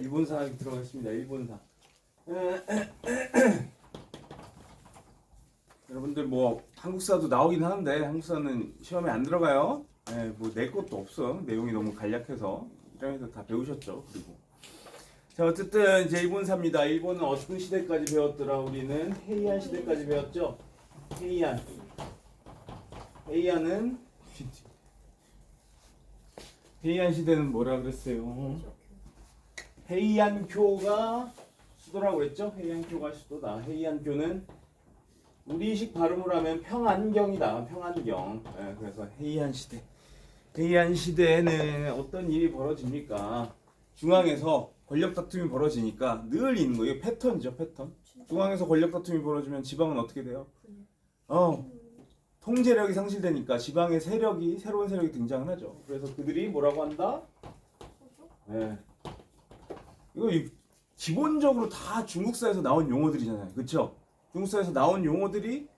일본사 들어가겠습니다. 일본사. 여러분들 뭐 한국사도 나오긴 하는데 한국사는 시험에 안 들어가요. 예, 뭐내 것도 없어. 내용이 너무 간략해서 1학년에서 다 배우셨죠. 그리고 자 어쨌든 이제 일본사입니다. 일본은 어떤 시대까지 배웠더라? 우리는 헤이안 시대까지 배웠죠. 헤이안. 헤이안은 헤이안 시대는 뭐라 그랬어요? 헤이안교가 수도라고 했죠? 헤이안교가 수도다. 헤이안교는 우리식 발음으로 하면 평안경이다. 평안경. 예, 그래서 헤이안 시대. 헤이안 시대에는 어떤 일이 벌어집니까? 중앙에서 권력 다툼이 벌어지니까 늘 있는 거예요. 패턴이죠, 패턴. 중앙에서 권력 다툼이 벌어지면 지방은 어떻게 돼요? 어, 통제력이 상실되니까 지방의 세력이 새로운 세력이 등장을 하죠. 그래서 그들이 뭐라고 한다? 예. 이거 이- 기본적으로 다 중국사에서 나온 용어들이잖아요. 그렇죠? 중국사에서 나온 용어들이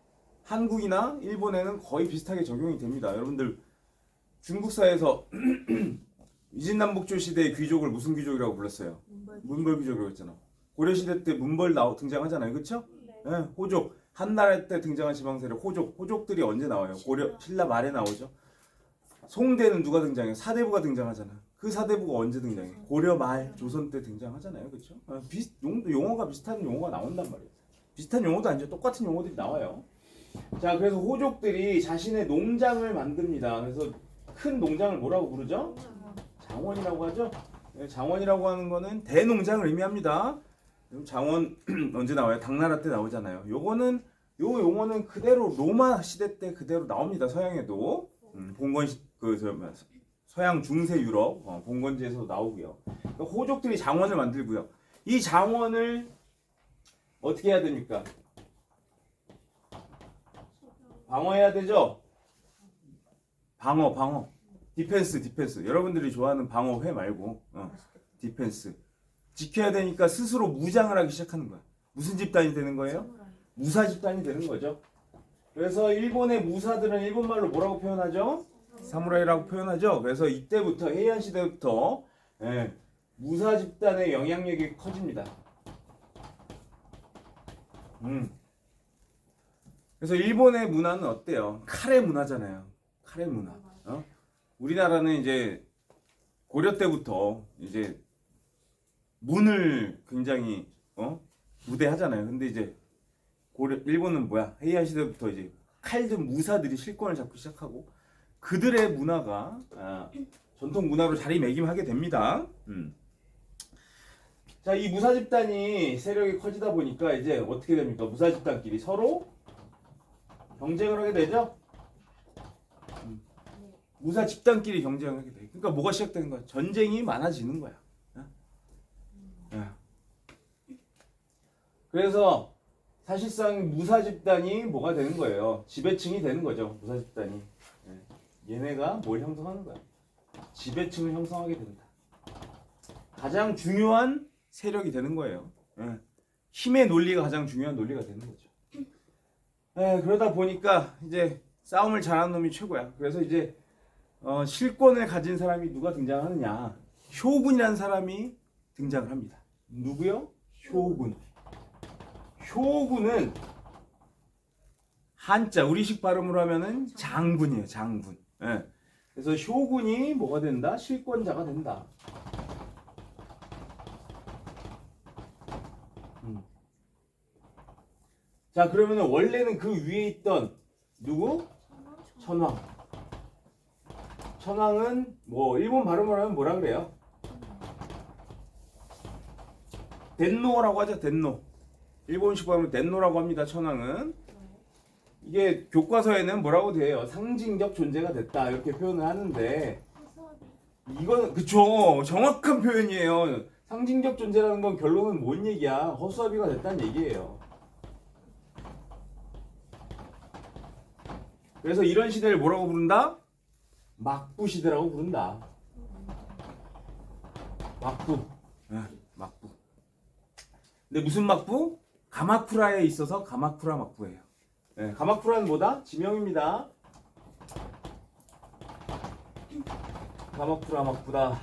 한국이나 일본에는 거의 비슷하게 적용이 됩니다. 여러분들 중국사에서 위진남북조 시대의 귀족을 무슨 귀족이라고 불렀어요? 문벌 귀족이라고 했잖아. 고려 시대 때 문벌 나오 등장하잖아요. 그렇죠? 예, 호족 한나라 때 등장한 지방 세력 호족 호족들이 언제 나와요? 고려 신라 말에 나오죠. 송대는 누가 등장해요? 사대부가 등장하잖아. 그 사대부가 언제 등장해? 고려 말 조선 때 등장하잖아요. 그렇죠? 어, 비슷 용, 용어가 비슷한 용어가 나온단 말이에요. 비슷한 용어도 아니죠. 똑같은 용어들이 나와요. 자, 그래서 호족들이 자신의 농장을 만듭니다. 그래서 큰 농장을 뭐라고 부르죠? 장원이라고 하죠. 네, 장원이라고 하는 거는 대농장을 의미합니다. 장원 언제 나와요? 당나라 때 나오잖아요. 요거는 요 용어는 그대로 로마 시대 때 그대로 나옵니다. 서양에도 음, 봉건 시- 그 저, 뭐야, 서양 중세 유럽 어, 봉건지에서 나오고요. 그러니까 호족들이 장원을 만들고요. 이 장원을 어떻게 해야 됩니까? 방어해야 되죠. 방어, 방어. 디펜스, 디펜스. 여러분들이 좋아하는 방어 회 말고 어, 디펜스. 지켜야 되니까 스스로 무장을 하기 시작하는 거야. 무슨 집단이 되는 거예요? 무사 집단이 되는 거죠. 그래서 일본의 무사들은 일본말로 뭐라고 표현하죠? 사무라이라고 표현하죠. 그래서 이때부터 해안 시대부터 예, 무사 집단의 영향력이 커집니다. 음. 그래서 일본의 문화는 어때요? 카레 문화잖아요. 카레 문화. 어? 우리나라는 이제 고려 때부터 이제 문을 굉장히 어? 무대하잖아요. 근데 이제 고려 일본은 뭐야? 헤이안 시대부터 이제 칼든 무사들이 실권을 잡기 시작하고 그들의 문화가 아, 전통 문화로 자리매김하게 됩니다. 음. 자, 이 무사 집단이 세력이 커지다 보니까 이제 어떻게 됩니까? 무사 집단끼리 서로 경쟁을 하게 되죠. 음. 무사 집단끼리 경쟁을 하게 돼. 그러니까 뭐가 시작되는 거야? 전쟁이 많아지는 거야. 어? 예. 그래서 사실상 무사 집단이 뭐가 되는 거예요? 지배층이 되는 거죠. 무사 집단이. 예. 얘네가 뭘 형성하는 거야? 지배층을 형성하게 된다. 가장 중요한 세력이 되는 거예요. 예. 힘의 논리가 가장 중요한 논리가 되는 거죠. 예, 그러다 보니까 이제 싸움을 잘하는 놈이 최고야. 그래서 이제 어, 실권을 가진 사람이 누가 등장하느냐? 효군이라는 사람이 등장을 합니다. 누구요? 효군. 효군은 한자 우리식 발음으로 하면은 장군이에요. 장군. 예. 그래서 효군이 뭐가 된다? 실권자가 된다. 음. 자 그러면은 원래는 그 위에 있던 누구? 천황. 천황은 뭐 일본 발음으로 하면 뭐라 그래요? 덴노라고 하죠. 덴노. 일본식 발음으로 덴노라고 합니다. 천황은. 이게 교과서에는 뭐라고 돼요? 상징적 존재가 됐다 이렇게 표현을 하는데 이거는 그쵸 정확한 표현이에요. 상징적 존재라는 건 결론은 뭔 얘기야? 허수아비가 됐다는 얘기예요. 그래서 이런 시대를 뭐라고 부른다? 막부 시대라고 부른다. 막부. 예, 막부. 근데 무슨 막부? 가마쿠라에 있어서 가마쿠라 막부예요. 예, 가마쿠라는 뭐다? 지명입니다. 가마쿠라 막부다.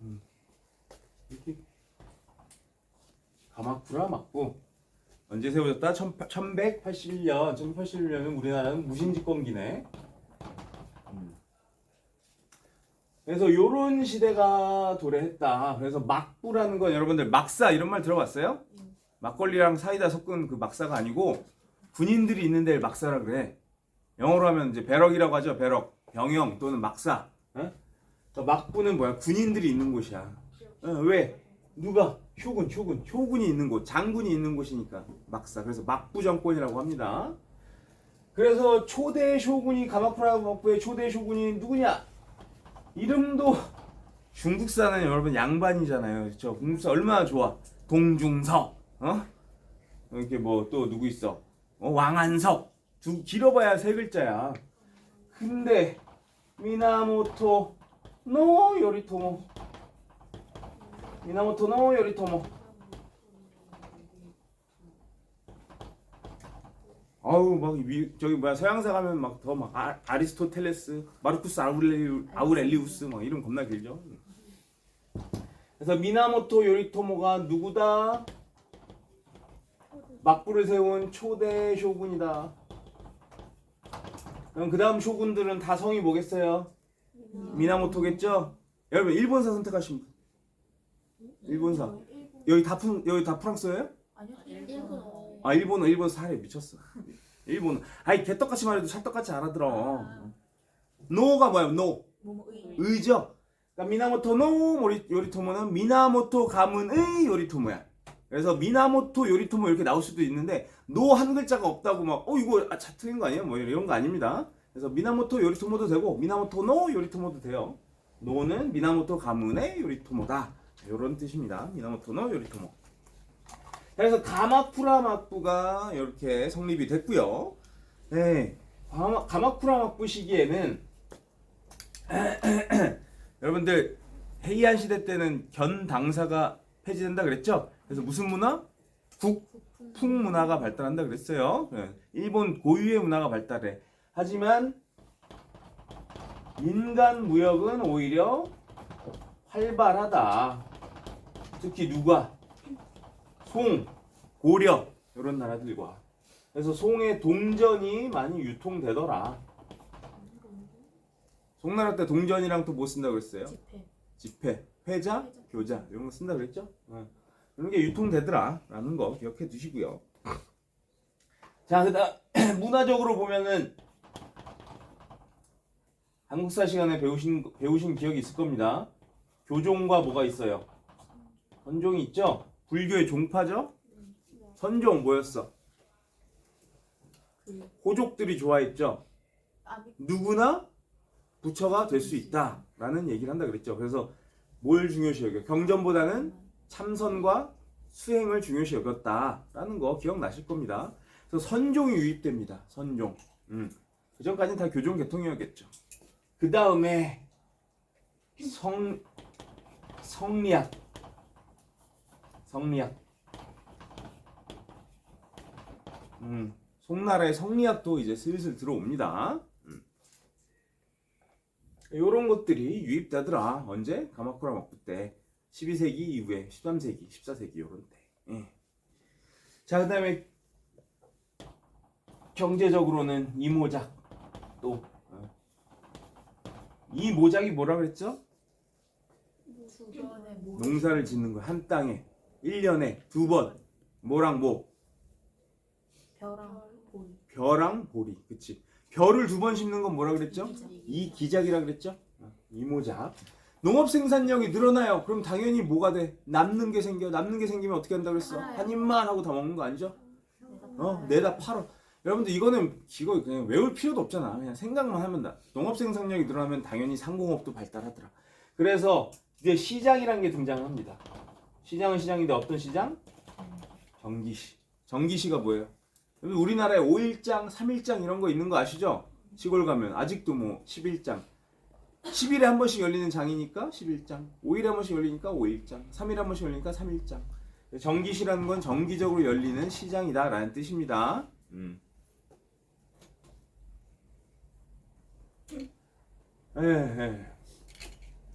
음. 가마쿠라 막부 언제 세워졌다? 1181년 1181년은 우리나라는 무신집권기네 음. 그래서 요런 시대가 도래했다 그래서 막부라는 건 여러분들 막사 이런 말 들어봤어요? 막걸리랑 사이다 섞은 그 막사가 아니고 군인들이 있는 데를 막사라 그래 영어로 하면 이제 배럭이라고 하죠 배럭 병영 또는 막사 어? 그 막부는 뭐야 군인들이 있는 곳이야 어, 왜? 누가? 효군, 효군, 효군이 있는 곳, 장군이 있는 곳이니까 막사. 그래서 막부 정권이라고 합니다. 그래서 초대 쇼군이 가마쿠라 막부의 초대 쇼군이 누구냐? 이름도 중국사는 여러분 양반이잖아요. 그렇죠? 중국사 얼마나 좋아? 동중석, 어? 이렇게 뭐 또 누구 있어? 어, 왕한석. 두 길어봐야 세 글자야. 근데 미나모토 노 요리토모 미나모토 노 요리토모 아우 막 위, 저기 뭐야 서양사 가면 막 더막 아리스토텔레스 마르쿠스 아우렐리, 아우렐리우스 막 이름 겁나 길죠 그래서 미나모토 요리토모가 누구다 막부를 세운 초대 쇼군이다. 그럼 그 다음 쇼군들은 다 성이 뭐겠어요? 미나모토겠죠? 여러분 일본사 선택하시면 분 일본사. 여기 다 프, 여기 다 프랑스예요? 아니요 일본어 아 일본어 일본 사례 미쳤어. 일본어. 아이 개떡같이 말해도 찰떡같이 알아들어. 노가 뭐야 노? 의죠. 그러니까 미나모토 노 요리토모는 미나모토 가문의 요리토모야 그래서 미나모토 요리토모 이렇게 나올 수도 있는데 노 한 글자가 없다고 막 어 이거 아, 자, 틀린 거 아니에요? 뭐 이런 거 아닙니다. 그래서 미나모토 요리토모도 되고 미나모토 노 요리토모도 돼요. 노는 미나모토 가문의 요리토모다. 이런 뜻입니다. 미나모토 노 요리토모. 그래서 가마쿠라 막부가 이렇게 성립이 됐고요. 네, 가마, 가마쿠라 막부 시기에는 여러분들 헤이안 시대 때는 견 당사가 폐지된다 그랬죠? 그래서 무슨 문화? 국풍 문화가 발달한다 그랬어요. 네, 일본 고유의 문화가 발달해. 하지만 인간 무역은 오히려 활발하다. 특히 누가? 송, 고려 이런 나라들과 그래서 송의 동전이 많이 유통되더라. 송나라 때 동전이랑 또 뭐 쓴다 고 그랬어요? 집회 지폐, 회자, 교자 이런 거 쓴다 그랬죠? 어. 이런 게 유통되더라라는 거 기억해 두시고요. 자, 그다음 문화적으로 보면은 한국사 시간에 배우신 배우신 기억이 있을 겁니다. 교종과 뭐가 있어요? 선종이 있죠? 불교의 종파죠? 선종 뭐였어? 그 호족들이 좋아했죠? 누구나 부처가 될 수 있다라는 얘기를 한다 그랬죠. 그래서 뭘 중요시 여겨? 경전보다는 참선과 수행을 중요시 여겼다라는 거 기억나실 겁니다. 그래서 선종이 유입됩니다. 선종. 음. 그 전까지는 다 교종 계통이었겠죠. 그 다음에 성 성리학 성리학 음, 송나라의 성리학도 이제 슬슬 들어옵니다. 음. 이런 것들이 유입되더라. 언제? 가마쿠라 막부 때. 12세기 이후에 13세기, 14세기 요런 때. 예. 자, 그다음에 경제적으로는 이모작 또 어. 이 모작이 뭐라 그랬죠? 농사를 짓는 거 한 땅에 1년에 두 번 뭐랑 뭐 벼랑 볼 벼랑 보리. 그치? 벼를 두 번 심는 건 뭐라 그랬죠? 기작. 이 기작이라 그랬죠? 어, 이모작. 농업 생산량이 늘어나요. 그럼 당연히 뭐가 돼? 남는 게 생겨. 남는 게 생기면 어떻게 한다 그랬어? 한 입만 하고 다 먹는 거 아니죠? 어. 내다 팔어. 여러분들 이거는 이거 그냥 외울 필요도 없잖아. 그냥 생각만 하면 다. 농업 생산량이 늘어나면 당연히 상공업도 발달하더라. 그래서 이제 시장이라는 게 등장합니다. 시장은 시장인데 어떤 시장? 정기시. 정기시가 뭐예요? 우리나라에 5일장, 3일장 이런 거 있는 거 아시죠? 시골 가면 아직도 뭐 11장. 10일에 한 번씩 열리는 장이니까 11장. 5일에 한 번씩 열리니까 5일장. 3일에 한 번씩 열리니까 3일장. 정기시라는 건 정기적으로 열리는 시장이다라는 뜻입니다. 음. 예, 예.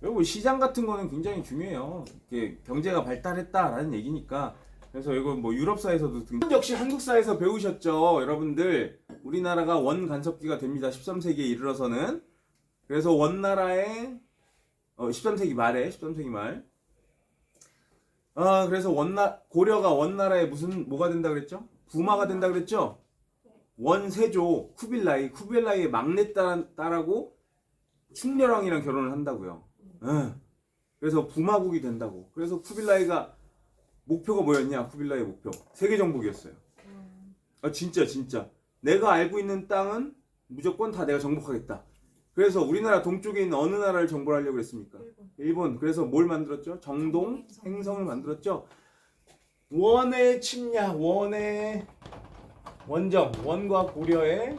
여러분 시장 같은 거는 굉장히 중요해요. 이게 경제가 발달했다라는 얘기니까. 그래서 이거 뭐 유럽사에서도 등... 역시 한국사에서 배우셨죠, 여러분들. 우리나라가 원 간섭기가 됩니다. 13세기에 이르러서는. 그래서 원나라의 어, 13세기 말에 13세기 말. 아 그래서 원나 고려가 원나라의 무슨 뭐가 된다 그랬죠? 부마가 된다 그랬죠? 원세조 쿠빌라이 쿠빌라이의 막내 딸, 딸하고 충렬왕이랑 결혼을 한다고요. 예. 그래서 부마국이 된다고. 그래서 쿠빌라이가 목표가 뭐였냐? 쿠빌라이의 목표 세계 정복이었어요. 아 진짜 진짜 내가 알고 있는 땅은 무조건 다 내가 정복하겠다. 그래서 우리나라 동쪽에 있는 어느 나라를 정복하려고 했습니까? 일본. 일본. 그래서 뭘 만들었죠? 정동 행성을 만들었죠. 원의 침략, 원의 원정, 원과 고려의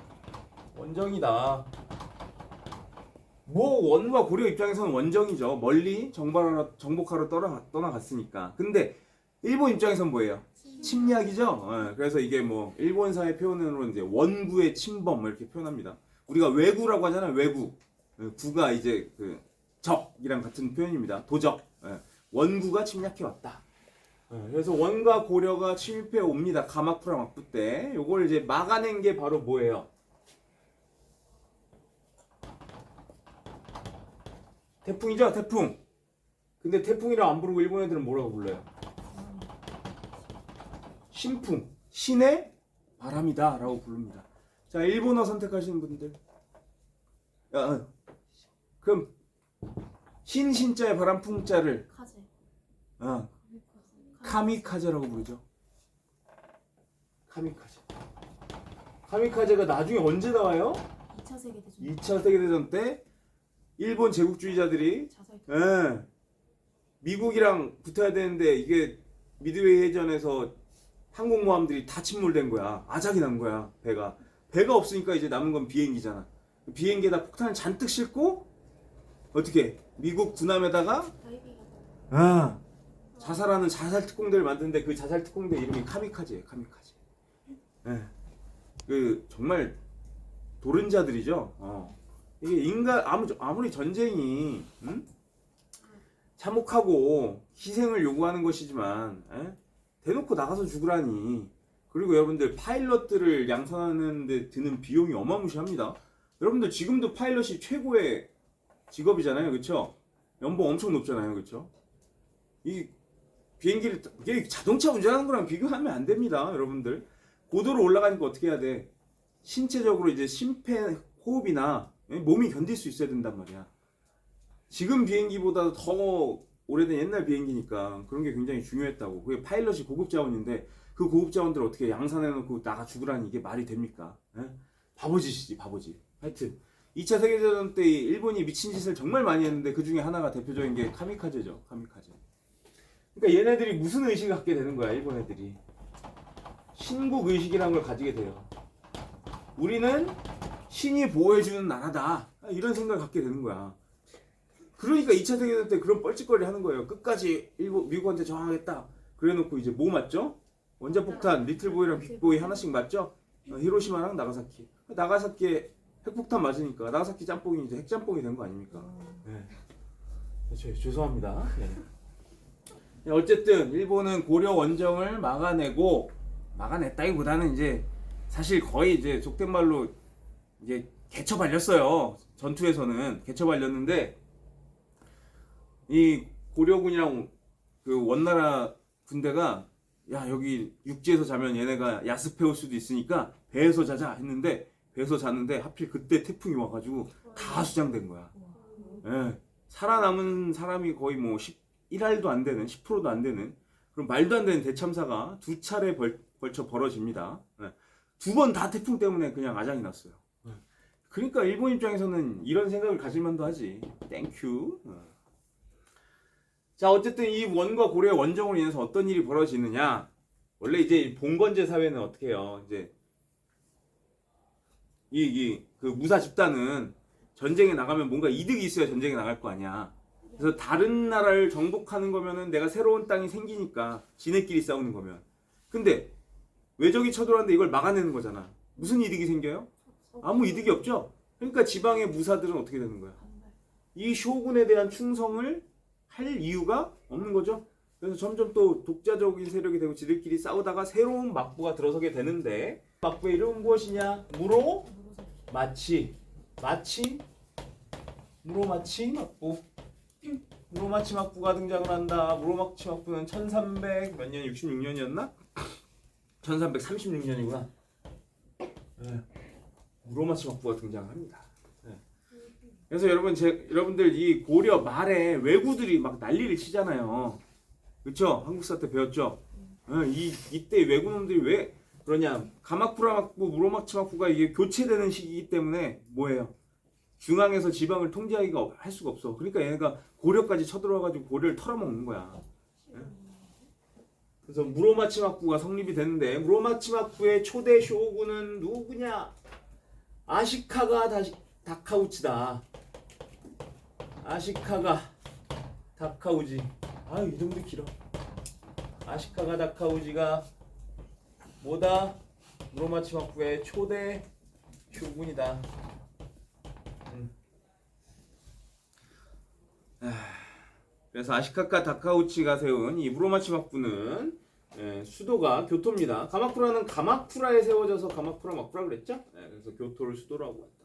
원정이다. 뭐 원과 고려 입장에서는 원정이죠. 멀리 정발하러 정복하러 떠나, 떠나갔으니까. 근데 일본 입장에서는 뭐예요? 침략이죠. 예, 그래서 이게 뭐 일본사의 표현으로 이제 원구의 침범 뭐 이렇게 표현합니다. 우리가 외구라고 하잖아요. 외구. 예, 구가 이제 그 적이랑 같은 표현입니다. 도적. 예, 원구가 침략해 왔다. 예, 그래서 원과 고려가 침입해 옵니다. 가마쿠라 막부 때. 요걸 이제 막아낸 게 바로 뭐예요? 태풍이죠, 태풍. 근데 태풍이라 안 부르고 일본 애들은 뭐라고 불러요? 신풍, 신의 바람이다라고 부릅니다. 자, 일본어 선택하시는 분들. 야, 어. 그럼 신 신자의 바람 풍자를 카제. 어, 카미카제라고 부르죠. 카미카제. 카미카제가 나중에 언제 나와요? 2차 세계 대전. 2차 세계 대전 때 일본 제국주의자들이 자살. 예, 미국이랑 붙어야 되는데 이게 미드웨이 해전에서 항공모함들이 다 침몰된 거야. 아작이 난 거야. 배가. 배가 없으니까 이제 남은 건 비행기잖아. 비행기에다 폭탄을 잔뜩 싣고 어떻게 미국 군함에다가. 아, 자살하는 자살 특공대를 만드는데 그 자살 특공대 이름이 카미카제예요. 카미카제. 예. 그 정말 도른자들이죠. 어. 이게 인간 아무 아무리 전쟁이 음? 참혹하고 희생을 요구하는 것이지만 예? 대놓고 나가서 죽으라니. 그리고 여러분들 파일럿들을 양성하는데 드는 비용이 어마무시합니다. 여러분들 지금도 파일럿이 최고의 직업이잖아요, 그렇죠? 연봉 엄청 높잖아요, 그렇죠? 이 비행기를 이게 자동차 운전하는 거랑 비교하면 안 됩니다, 여러분들. 고도로 올라가니까 어떻게 해야 돼? 신체적으로 이제 심폐 호흡이나 예, 몸이 견딜 수 있어야 된단 말이야. 지금 비행기보다 더 오래된 옛날 비행기니까 그런 게 굉장히 중요했다고. 그게 파일럿이 고급 자원인데 그 고급 자원들 어떻게 양산해놓고 나가 죽으라니 이게 말이 됩니까? 예? 바보짓이지 바보짓. 하여튼 2차 세계대전 때 일본이 미친 짓을 정말 많이 했는데 그 중에 하나가 대표적인 게 카미카제죠. 카미카제. 그러니까 얘네들이 무슨 의식을 갖게 되는 거야 일본 애들이. 신국 의식이라는 걸 가지게 돼요. 우리는 신이 보호해주는 나라다. 이런 생각을 갖게 되는 거야. 그러니까 2차 세계대전 때 그런 뻘짓거리 하는 거예요. 끝까지 일본, 미국한테 저항하겠다. 그래 놓고 이제 뭐 맞죠? 원자 폭탄, 리틀보이랑 빅보이 하나씩 맞죠? 어, 히로시마랑 나가사키. 나가사키에 핵폭탄 맞으니까 나가사키 짬뽕이 이제 핵짬뽕이 된 거 아닙니까? 네. 저, 죄송합니다. 네. 네, 어쨌든 일본은 고려 원정을 막아내고 막아냈다기보다는 이제 사실 거의 이제 속된 말로 이제 개처 발렸어요. 전투에서는 개처 발렸는데 이 고려군이랑 그 원나라 군대가 야 여기 육지에서 자면 얘네가 야습해 올 수도 있으니까 배에서 자자 했는데 배에서 자는데 하필 그때 태풍이 와가지고 다 수장된 거야. 예. 살아남은 사람이 거의 뭐 11알도 안 되는 10%도 안 되는 그럼 말도 안 되는 대참사가 두 차례 벌, 걸쳐 벌어집니다. 예. 두번 다 태풍 때문에 그냥 아장이 났어요. 예. 그러니까 일본 입장에서는 이런 생각을 가질 만도 하지. 땡큐. 어. 자 어쨌든 이 원과 고려의 원정으로 인해서 어떤 일이 벌어지느냐? 원래 이제 이 봉건제 사회는 어떻게 해요? 이제 이 이 그 무사 집단은 전쟁에 나가면 뭔가 이득이 있어야 전쟁에 나갈 거 아니야. 그래서 다른 나라를 정복하는 거면은 내가 새로운 땅이 생기니까 지네끼리 싸우는 거면. 근데 외적이 쳐들어왔는데 이걸 막아내는 거잖아. 무슨 이득이 생겨요? 아무 이득이 없죠? 그러니까 지방의 무사들은 어떻게 되는 거야? 이 쇼군에 대한 충성을 할 이유가 없는 거죠. 그래서 점점 또 독자적인 세력이 되고 지들끼리 싸우다가 새로운 막부가 들어서게 되는데 막부의 이름은 무엇이냐? 무로 마치 마치 무로 마치 막부 무로 마치 막부가 등장을 한다. 무로 마치 막부는 1300 몇 년? 66년이었나? 1336년이구나. 네. 무로 마치 막부가 등장합니다. 네. 그래서 여러분 제 여러분들 이 고려 말에 왜구들이 막 난리를 치잖아요. 그렇죠? 한국사 때 배웠죠. 네, 이 이때 왜구놈들이 왜 그러냐? 가마쿠라 막부, 무로마치 막부가 이게 교체되는 시기이기 때문에 뭐예요? 중앙에서 지방을 통제하기가 할 수가 없어. 그러니까 얘네가 고려까지 쳐들어와가지고 고려를 털어먹는 거야. 예? 그래서 무로마치 막부가 성립이 됐는데 무로마치 막부의 초대 쇼군은 누구냐? 아시카가 다시 다카우치다. 아시카가 다카우지. 아 이름도 길어. 아시카가 다카우지가 뭐다? 무로마치 막부의 초대 쇼군이다. 그래서 아시카카 다카우치가 세운 이 무로마치 막부는 예, 수도가 교토입니다. 가마쿠라는 가마쿠라에 세워져서 가마쿠라 막부라 그랬죠? 예, 그래서 교토를 수도라고.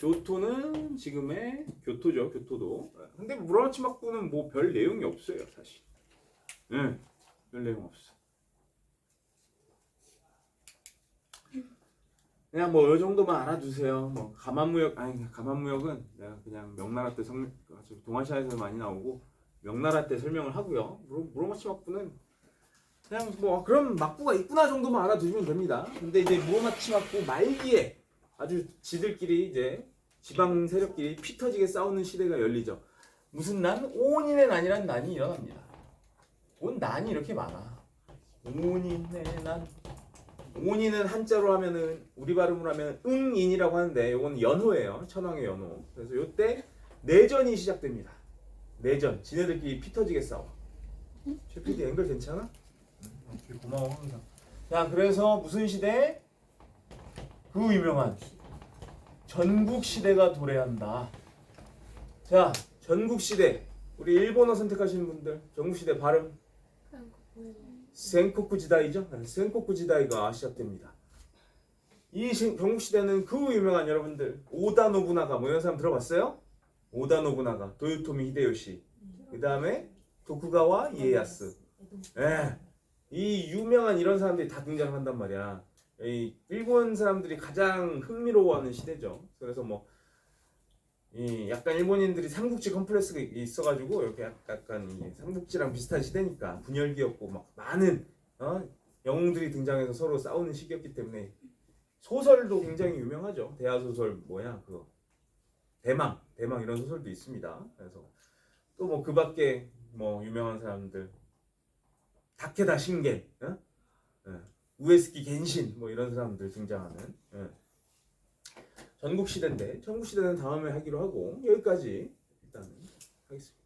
교토는 지금의 교토죠, 교토도. 예, 근데 무로마치 막부는 뭐 별 내용이 없어요, 사실. 예, 별 내용 없어. 그냥 뭐 이 정도만 알아두세요. 뭐 가만무역 아니 가만무역은 내가 그냥 명나라 때 성, 동아시아에서 많이 나오고 명나라 때 설명을 하고요. 무로, 무로마치 막부는 그냥 뭐 그런 막부가 있구나 정도만 알아두시면 됩니다. 근데 이제 무로마치 막부 말기에 아주 지들끼리 이제 지방 세력끼리 피 터지게 싸우는 시대가 열리죠. 무슨 난? 온인의 난이란 난이 일어납니다. 온 난이 이렇게 많아. 온인의 난. 온인은 한자로 하면은 우리 발음으로 하면 응인이라고 하는데 이건 연호예요. 천황의 연호. 그래서 요때 내전이 시작됩니다. 내전. 지네들끼리 피 터지게 싸워. 최 PD 앵글 괜찮아? 응, 되게 고마워 항상. 자 그래서 무슨 시대? 그 유명한 전국 시대가 도래한다. 자 전국 시대. 우리 일본어 선택하시는 분들 전국 시대 발음 센코쿠 지다이죠? 네, 센코쿠 지다이가 시작됩니다. 이 신- 전국 시대는 그 유명한 여러분들 오다 노부나가 뭐 이런 사람 들어봤어요? 오다 노부나가, 도요토미 히데요시, 그 다음에 도쿠가와 이에야스. 예, 이 유명한 이런 사람들이 다 등장을 한단 말이야. 이 일본 사람들이 가장 흥미로워하는 시대죠. 그래서 뭐. 이 약간 일본인들이 삼국지 컴플렉스가 있어가지고 이렇게 약- 약간 이 삼국지랑 비슷한 시대니까 분열기였고 막 많은 어? 영웅들이 등장해서 서로 싸우는 시기였기 때문에 소설도 굉장히 유명하죠. 대하 소설 뭐야 그거 대망 대망 이런 소설도 있습니다. 그래서 또 뭐 그밖에 뭐 유명한 사람들 다케다 신겐 어? 예. 우에스키 겐신 뭐 이런 사람들 등장하는 예. 전국 시대인데 전국 시대는 다음에 하기로 하고 여기까지 일단은 하겠습니다.